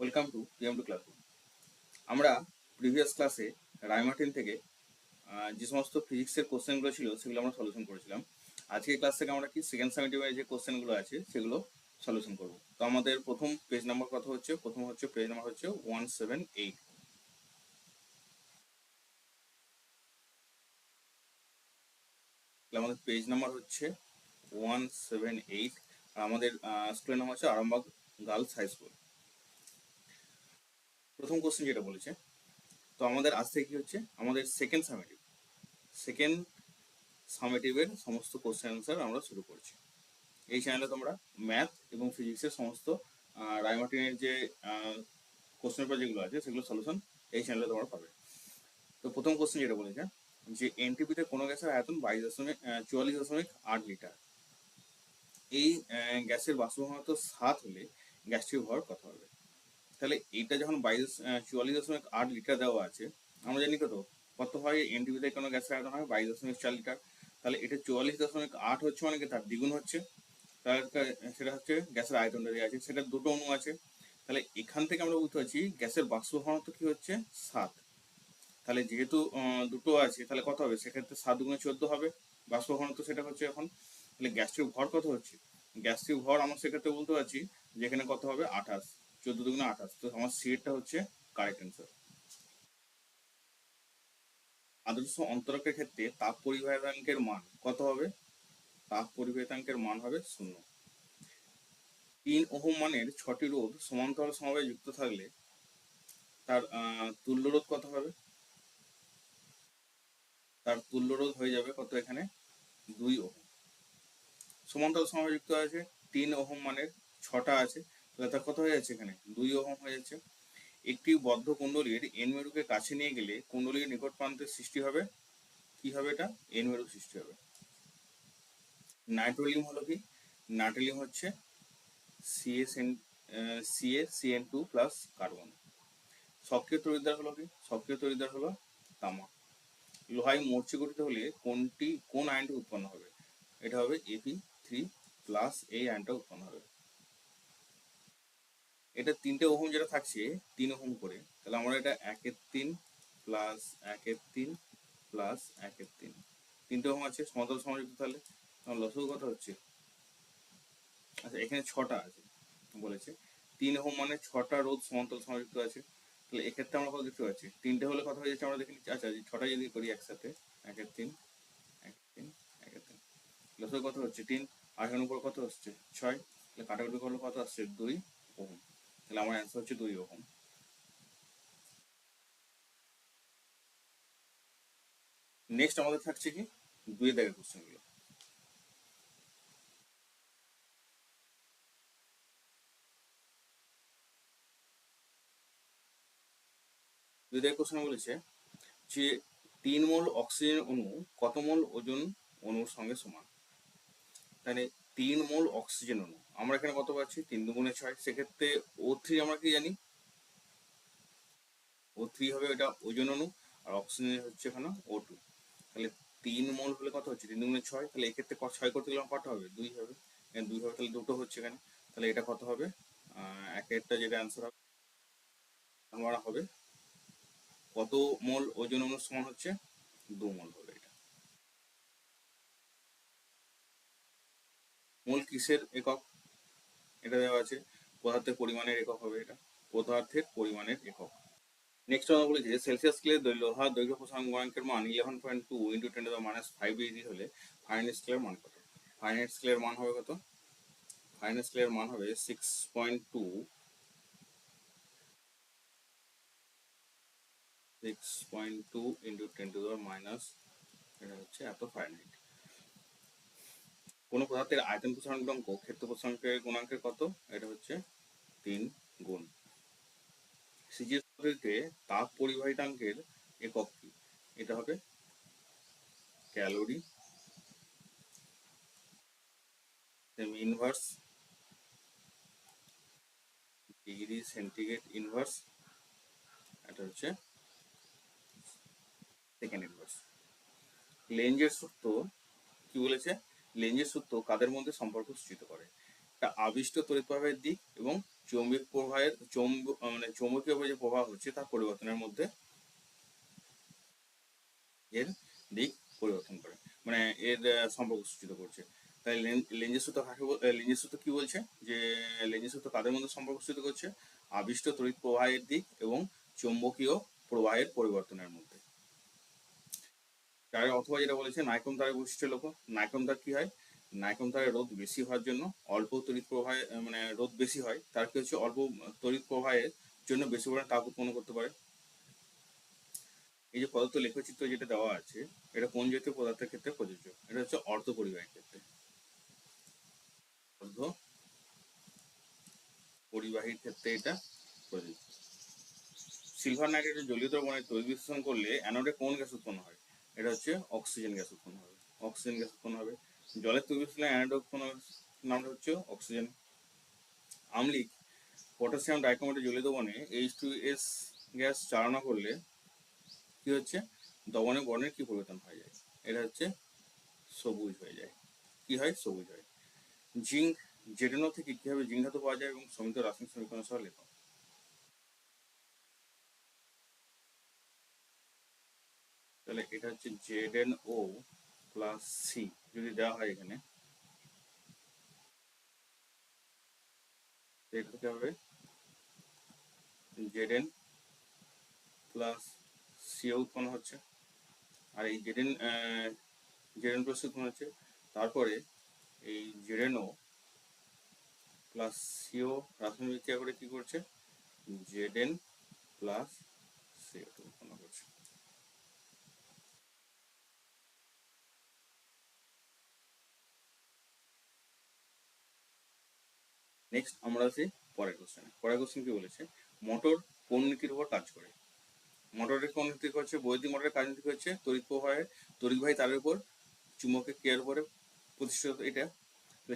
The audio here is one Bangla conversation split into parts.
Welcome to PM to classroom আমরা প্রিভিয়াস ক্লাসে রায়মার্টিন থেকে যে সমস্ত ফিজিক্সের কোশ্চেনগুলো ছিল, সেগুলো আমরা সলিউশন করেছিলাম। আজকে ক্লাস থেকে আমরা কি সেকেন্ড সেমিটিভের যে কোশ্চেনগুলো আছে, সেগুলো সলিউশন করব। তো আমাদের প্রথম পেজ নাম্বার কত হচ্ছে, প্রথম হচ্ছে পেজ নাম্বার হচ্ছে ওয়ান সেভেন এইট আমাদের পেজ নাম্বার হচ্ছে ওয়ান সেভেন এইট আর আমাদের স্কুলের নাম হচ্ছে আরামবাগ গার্লস হাই স্কুল প্রথম কোশ্চেন যেটা বলেছে, তো আমাদের আজ থেকে কি হচ্ছে? আমাদের সেকেন্ড সামেটিভ সেকেন্ড সামেটিভের সমস্ত কোশ্চেন অ্যান্সার আমরা শুরু করছি। এই চ্যানেলে তোমরা ম্যাথ এবং ফিজিক্সের সমস্ত রায়মার্টিনের যে কোশ্চেন পেপার যেগুলো আছে, সেগুলো সলিউশন এই চ্যানেলে তোমরা পাবে। তো প্রথম কোশ্চেন যেটা বলেছে, যে এনটিপিতে কোনো গ্যাসের আয়তন বাইশ দশমিক চুয়াল্লিশ দশমিক আট লিটার। এই গ্যাসের বাষ্প সাত হলে গ্যাসটির ভর কত হবে। তাহলে এইটা যখন বাইশ চুয়াল্লিশ দশমিক আট লিটার দেওয়া আছে, আমরা জানি কত? কত হয়? এনটিপিতে কোনো গ্যাসের আয়তন হয়? বাইশ দশমিক চার লিটার। তাহলে এটা চুয়াল্লিশ দশমিক আট হচ্ছে মানে তার দ্বিগুণ হচ্ছে। তাহলে তা- সেটা হচ্ছে গ্যাসের আয়তনটা দেওয়া আছে। সেটা দুটো অণু আছে। তাহলে এখান থেকে আমরা বুঝতে পারছি গ্যাসের বাষ্প ঘনত্ব কি হচ্ছে? সাত। তাহলে যেহেতু দুটো আছে, তাহলে কত হবে? সেক্ষেত্রে সাত দুগুণে চোদ্দ হবে। বাষ্প ঘনত্ব সেটা হচ্ছে এখন। তাহলে গ্যাসটির ভর কত হচ্ছে? গ্যাসটির ভর আমরা সেক্ষেত্রে বলতে পারছি যেখানে কত হবে? আঠাশ। চোদ্দ দুগুণে আঠাশ। তো আমার সিটটা হচ্ছে কারেক্ট অ্যান্সার আদর্শ অন্তরকের ক্ষেত্রে তাপ পরিবাহিতাঙ্কের মান কত হবে? তাপ পরিবাহিতাঙ্কের মান হবে শূন্য। তিন ওহম মানের ছটি রোধ সমান্তরাল সমবায়ে যুক্ত থাকলে তার তুল্য রোধ কত হবে? তার তুল্য রোধ হয়ে যাবে কত এখানে? দুই ওহম। সমান্তরাল সমবায়ে যুক্ত আছে, তিন ওহম মানের ছটা আছে তাহলে তার কত হয়ে যাচ্ছে এখানে? দুই ওহম হয়ে যাচ্ছে। একটি বদ্ধ কুণ্ডলীর এন মেরুকে কাছে নিয়ে গেলে কুণ্ডলীর নিকট প্রান্তের সৃষ্টি হবে। কি হবে এটা? এন মেরু সৃষ্টি হবে। নাইট্রোলিয়াম হলো কি? নাইট্রোলিয়াম হচ্ছে CSN CA CN two plus carbon সক্রিয় তরিদ্বার হলো কি? সক্রিয় তরিদ্বার হলো তামা। লোহায় মরচে গঠিত হলে কোনটি, কোন আয়নটি উৎপন্ন হবে? এটা হবে এপি থ্রি প্লাস এই আয়নটা উৎপন্ন হবে। এটা তিনটে ওহম যেটা থাকছে, তিন ওহম করে, তাহলে আমরা এটা একের তিন প্লাস একের তিন প্লাস একের তিন। তিনটে ওহম আছে সমান্তরাল সমাযুক্ত তাহলে? লসগু কত হচ্ছে? আচ্ছা এখানে ছটা আছে, বলেছে। তিন ওহম মানে ছটা রোধ সমান্তরাল সমাযুক্ত আছে। তাহলে এক্ষেত্রে আমরা কত দেখতে পাচ্ছি? তিনটে হলে কথা হয়ে যাচ্ছে আমরা দেখে নিচ্ছি? আচ্ছা ছটা যদি করি একসাথে, একের তিন একের তিন একের তিন। লসগু কথা হচ্ছে? তিন। আর উপর কত হচ্ছে ছয়। তাহলে কাটাকুটি করলে কত আসছে? দুই ওহম। তাহলে আমার অ্যান্সার হচ্ছে দুই ওহম নেক্সট আমাদের থাকছে কি? দুই দাগের কোশ্চেনগুলো। দুই দাগের কোশ্চেন বলেছে যে তিন মোল অক্সিজেন অণু কত মোল ওজন অণুর সঙ্গে সমান? তাহলে তিন মোল অক্সিজেন অণু। আমরা এখানে কত পাচ্ছি? তিন দুগুণে ছয়। সেক্ষেত্রে ও থ্রি আমরা কি জানি? ও থ্রি হবে এটা ওজন অণু আর অক্সিজেন হচ্ছে এখানে ও টু তাহলে তিন মোল হলে কত হচ্ছে? তিন দুগুণে ছয়। তাহলে এক্ষেত্রে ছয় করতে গেলে কত হবে? দুই হবে। দুই হবে তাহলে দুটো হচ্ছে এখানে। তাহলে এটা কত হবে? আহ, একেরটা যেটা অ্যান্সার হবে আমরা হবে কত মোল ওজন অণুর সমান হচ্ছে? দু মোল হবে এটা। মোল কিসের একক? এটা দেওয়া আছে, পদার্থের পরিমাণের একক হবে এটা, পদার্থের পরিমাণের একক। নেক্সট আমরা বলেছি সেলসিয়াস স্কেলের দৈ- লোহার দৈর্ঘ্য প্রসারণ গুণাঙ্কের মান eleven point two into ten minus five degree হলে ফাইনাল স্কেলের মান কত? ফাইনাল স্কেলের মান হবে কত? ফাইনাল স্কেলের মান হবে six point two six point two into ten to minus এটা হচ্ছে এত ফাইনাইট কোন পদার্থের আয়তন প্রসারণ গুণাঙ্ক, ক্ষেত্র প্রসারণের গুণাঙ্কের কত? এটা হচ্ছে তিন গুণ। সিজিএস তাপ পরিবাহিতাঙ্কের একক কি? এটা হবে calorie. Inverse degree centigrade inverse এটা হচ্ছে সেকেন্ড ইনভার্স লেঞ্জের সূত্র কি বলেছে? লেঞ্জের সূত্র কাদের মধ্যে সম্পর্ক সূচিত করে? একটা আবিষ্ট তড়িৎ প্রবাহের দিক এবং চৌম্বক প্রবাহের চৌম্ব মানে চৌম্বকীয় যে প্রবাহ হচ্ছে তার পরিবর্তনের মধ্যে এর দিক পরিবর্তন করে মানে এর সম্পর্ক সূচিত করছে। তাই লেঞ্জের সূত্র কাকে লেঞ্জের সূত্র কি বলছে? যে লেঞ্জের সূত্র কাদের মধ্যে সম্পর্ক সূচিত করছে? আবিষ্ট তড়িৎ প্রবাহের দিক এবং চৌম্বকীয় প্রবাহের পরিবর্তনের মধ্যে। তার অথবা যেটা বলেছে, নাইকম তারের বৈশিষ্ট্য লক্ষ্য। নাইকম তার কি হয়? নাইকম তারের রোধ বেশি হওয়ার জন্য অল্প তড়িৎ প্রবাহে মানে রোধ বেশি হয়, তার কি হচ্ছে? অল্প তড়িৎ প্রবাহের জন্য বেশি পরিমাণে তাপ উৎপন্ন করতে পারে। এই যে পদার্থ লেখচিত্র যেটা দেওয়া আছে, এটা কোন জাতীয় পদার্থের ক্ষেত্রে প্রযোজ্য? এটা হচ্ছে অর্ধ পরিবাহীর ক্ষেত্রে। অর্ধ পরিবাহীর ক্ষেত্রে এটা প্রযোজ্য। সিলভার নাইট্রেটের জলীয় দ্রবণে তৈরি বিশ্লেষণ করলে অ্যানোডে কোন গ্যাস উৎপন্ন হয়? এটা হচ্ছে অক্সিজেন গ্যাস উৎপন্ন হবে। অক্সিজেন গ্যাস উৎপন্ন হবে। জলের তৈরি অ্যানোডে উৎপন্ন নামটা হচ্ছে অক্সিজেন আমলিক। পটাশিয়াম ডাইক্রোমেটের জলীয় দ্রবণে এইচ টু এস গ্যাস চালনা করলে কি হচ্ছে? দবনে বর্ণের কি পরিবর্তন হয়ে যায়? এটা হচ্ছে সবুজ হয়ে যায়। কি হয়? সবুজ হয়। জিঙ্ক, জেডেনো থেকে কীভাবে জিঙ্ক ধাতু পাওয়া যায় এবং সমিত রাসায়নিক সমীকরণ সহ লেখা তাহলে এটা হচ্ছে Z N O plus C যদি দেওয়া হয় এখানে। হবে জেড এন প্লাস সিও উৎপন্ন হচ্ছে। আর এই Z N Z N plus উৎপন্ন হচ্ছে। তারপরে এই Z N O plus CO রাসায়নিক বিক্রিয়া করে কি করছে? জেড এন প্লাস সিও উৎপন্ন করছে। নেক্সট আমরা আছি পরের কোশ্চেনে পরের কোশ্চেন কি বলেছে? মোটর কোন নীতির উপর কাজ করে? মোটরের কোন নীতি হচ্ছে? বৈদ্যুতিক মোটরের কাজ নীতি হচ্ছে তড়িৎ প্রবাহের তড়িৎবাহী তারের উপর চুম্বকের ক্রিয়ার উপরে প্রতিষ্ঠিত এটা।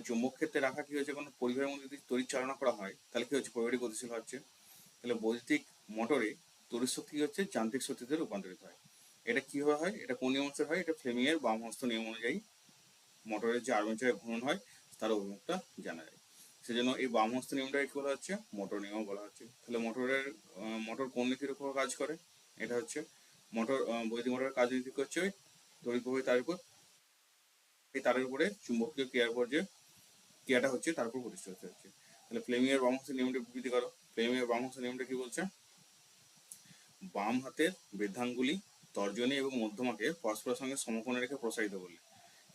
চুম্বক ক্ষেত্রে রাখা কি হচ্ছে কোনো পরিবাহের মধ্যে যদি তড়িৎ চালনা করা হয়, তাহলে কি হচ্ছে? পরিবাহটি গতিশীল হচ্ছে। তাহলে বৈদ্যুতিক মোটরে তড়িৎ শক্তি হচ্ছে? যান্ত্রিক শক্তিতে রূপান্তরিত হয়। এটা কীভাবে হয়? এটা কোন নিয়ম অনুসারে হয়? এটা ফ্লেমিং এর বাম হস্ত নিয়ম অনুযায়ী মোটরের যে আর্মেচারের ঘূর্ণন হয়, তার অভিমুখটা জানা যায়। সেজন্য এই বাম হস্ত নিয়মটাকে কি বলা হচ্ছে? মোটর নিয়ম বলা হচ্ছে। তাহলে মোটরের মোটর কোন নীতির উপর কাজ করে? এটা হচ্ছে মোটর বৈদ্যুতিক মোটরের কাজ নীতি হচ্ছে ওই তড়িৎ প্রবাহী তারের উপর, এই তারের উপরে চুম্বকীয় ক্রিয়ার উপর যে ক্রিয়াটা হচ্ছে তার উপর প্রতিষ্ঠিত হচ্ছে। তাহলে ফ্লেমিং এর বাম হস্তের নিয়মটা বিবৃতি করো। ফ্লেমিং এর বাম হস্তের নিয়মটা কি বলছে? বাম হাতের বৃদ্ধাঙ্গুলি তর্জনী এবং মধ্যমাকে পরস্পরের সঙ্গে সমকোণে রেখে প্রসারিত করলে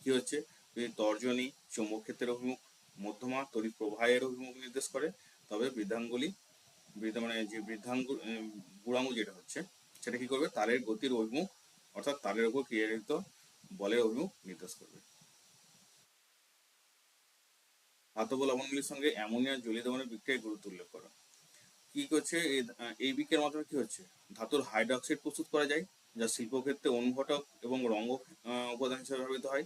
কি হচ্ছে? যদি তর্জনী চুম্বক ক্ষেত্রের অভিমুখ মধ্যমা তড়িৎ প্রবাহের অভিমুখ নির্দেশ করে তবে বৃদ্ধাঙ্গুলি বৃদ্ধ মানে যে বৃদ্ধাঙ্গুল উম, বুড়াঙ্গুল যেটা হচ্ছে সেটা কি করবে? তারের গতির অভিমুখ অর্থাৎ তারের উপর ক্রিয়ারিত বলের অভিমুখ নির্দেশ করবে। ধাতব লবণগুলির সঙ্গে অ্যামোনিয়া জলীয় দমনের বিক্রিয়ার গুরুত্ব উল্লেখ করো। কি করছে? এই বিক্রিয়ার মাধ্যমে কি হচ্ছে? ধাতুর হাইড্রক্সাইড প্রস্তুত করা যায় যা শিল্পক্ষেত্রে অনুঘটক এবং রঙ্গ উপাদান হিসেবে ব্যবহৃত হয়।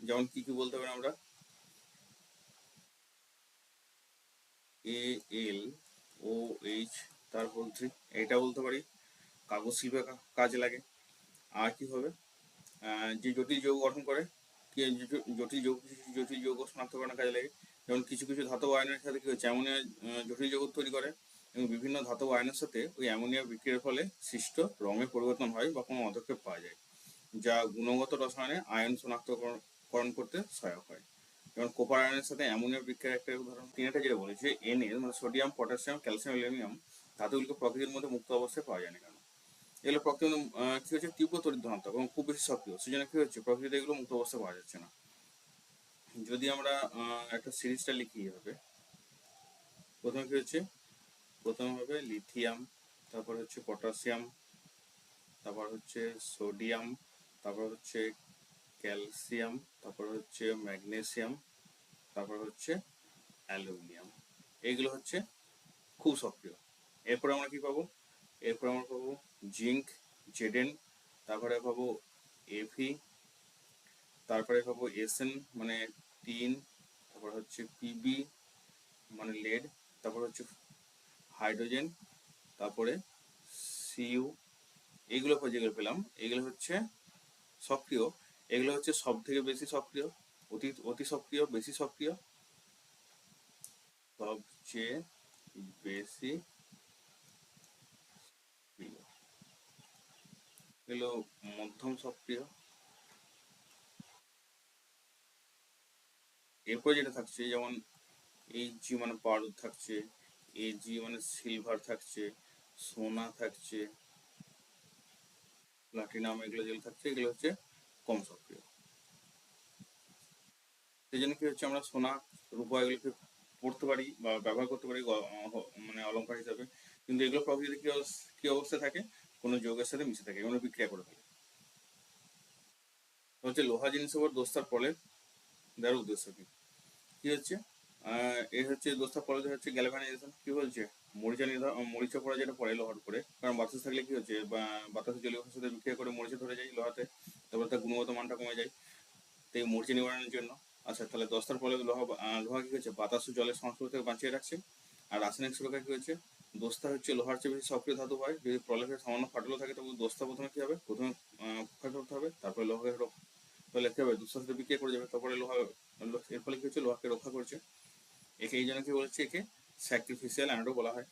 যেমন কি কি বলতে পারি আমরা? এ এল ও এইচ তারপর থ্রি এটা বলতে পারি, কাগজ শিল্পে কাজে লাগে। আর কি হবে? যে জটিল যৌগ গঠন করে জটিল যৌগ জটিল যৌগ শনাক্তকরণে কাজে লাগে। যেমন কিছু কিছু ধাতব আয়নের সাথে কি হচ্ছে? অ্যামোনিয়া জটিল যৌগ তৈরি করে এবং বিভিন্ন ধাতব আয়নের সাথে ওই অ্যামোনিয়া বিক্রিয়ার ফলে সৃষ্ট রঙের পরিবর্তন হয় বা কোনো পদক্ষেপ পাওয়া যায়, যা গুণগত রসায়নে আয়ন শনাক্তকরণ করতে সহায়ক হয়। যেমন কোপার আয়নের সাথে অ্যামোনিয়া বিক্রিয়ার একটা উদাহরণ। তিনটা যেটা বলেছে এন এর মানে সোডিয়াম পটাশিয়াম ক্যালসিয়াম অ্যালুমিনিয়াম ধাতুগুলিকে প্রকৃতির মধ্যে মুক্ত অবস্থায় পাওয়া যায় না কেন? এগুলো প্রকৃতির কি হচ্ছে? তীব্র তড়িৎ ধনাত্মক এবং খুব বেশি সক্রিয়। সেই জন্য কি হচ্ছে? প্রকৃতিতে এগুলো মুক্ত অবস্থায় পাওয়া যাচ্ছে না। যদি আমরা একটা সিরিজটা লিখি হবে প্রথমে কি হচ্ছে? প্রথমে হবে লিথিয়াম তারপর হচ্ছে পটাশিয়াম তারপর হচ্ছে সোডিয়াম তারপর হচ্ছে ক্যালসিয়াম তারপর হচ্ছে ম্যাগনেসিয়াম তারপর হচ্ছে অ্যালুমিনিয়াম। এইগুলো হচ্ছে খুব সক্রিয়। এরপরে আমরা কি পাবো? এরপরে আমরা পাবো জিঙ্ক, জেডেন, তারপরে পাবো এফি তারপরে পাবো এসএন মানে টিন, তারপর হচ্ছে পিবি মানে লেড, তারপর হচ্ছে হাইড্রোজেন, তারপরে সিইউ। এইগুলো পর যেগুলো পেলাম, এগুলো হচ্ছে সক্রিয়। এগুলো হচ্ছে সব থেকে বেশি সক্রিয়। অতি অতি সক্রিয়, বেশি সক্রিয়? সবচেয়ে বেশি প্রিয় মধ্যম সক্রিয়। এরপর যেটা থাকছে, যেমন এই জি মানে পারদ থাকছে এই জি মানে সিলভার থাকছে, সোনা থাকছে প্লাটিনাম এগুলো যেগুলো থাকছে, এগুলো হচ্ছে কম সক্রিয়। সেই জন্য কি হচ্ছে আমরা সোনা রূপা এগুলোকে পড়তে পারি বা ব্যবহার করতে পারি মানে অলংকার হিসাবে। কিন্তু এগুলো প্রকৃতিতে কি অবস- কি অবস্থায় থাকে? কোনো যৌগের সাথে মিশে থাকে, এগুলো বিক্রিয়া করে থাকে। হচ্ছে লোহা জিনিসের উপর দোস্তার ফলের দেওয়ার উদ্দেশ্য কি? কি হচ্ছে? এই হচ্ছে দোস্তার ফলে হচ্ছে গ্যালভানাইজেশন কি বলছে? মরিচা মরিচা পড়া যেটা পড়ে লোহার উপরে, কারণ বাতাস থাকলে কি হচ্ছে? বা বাতাসে জলীয় সাথে বিক্রিয়া করে মরিচা ধরে যায় লোহাতে, তারপর তার গুণগত মানটা কমে যায়। তো এই মরিচা নিবারণের জন্য আচ্ছা তাহলে দস্তার ফলে লোহা লোহা কি হয়েছে? বাতাস জলের সংস্পর্শ থেকে বাঁচিয়ে রাখছে। আর রাসায়নিক সুরক্ষা কি হয়েছে? দোস্তা হচ্ছে লোহার চেয়ে বেশি সক্রিয় ধাতু হয়। যদি প্রলেপের সামান্য ফাটলও থাকে, তবে দোস্তা প্রথমে কি হবে? প্রথমে ক্ষয় করতে হবে, তারপরে লোহাকে তাহলে কি হবে? দোস্তার সাথে বিক্রিয়া করে যাবে, তারপরে লোহা, এর ফলে কি হচ্ছে? লোহাকে রক্ষা করছে। একে এই জন্য কি বলছে একে স্যাক্রিফিসিয়াল অ্যানোডও বলা হয়।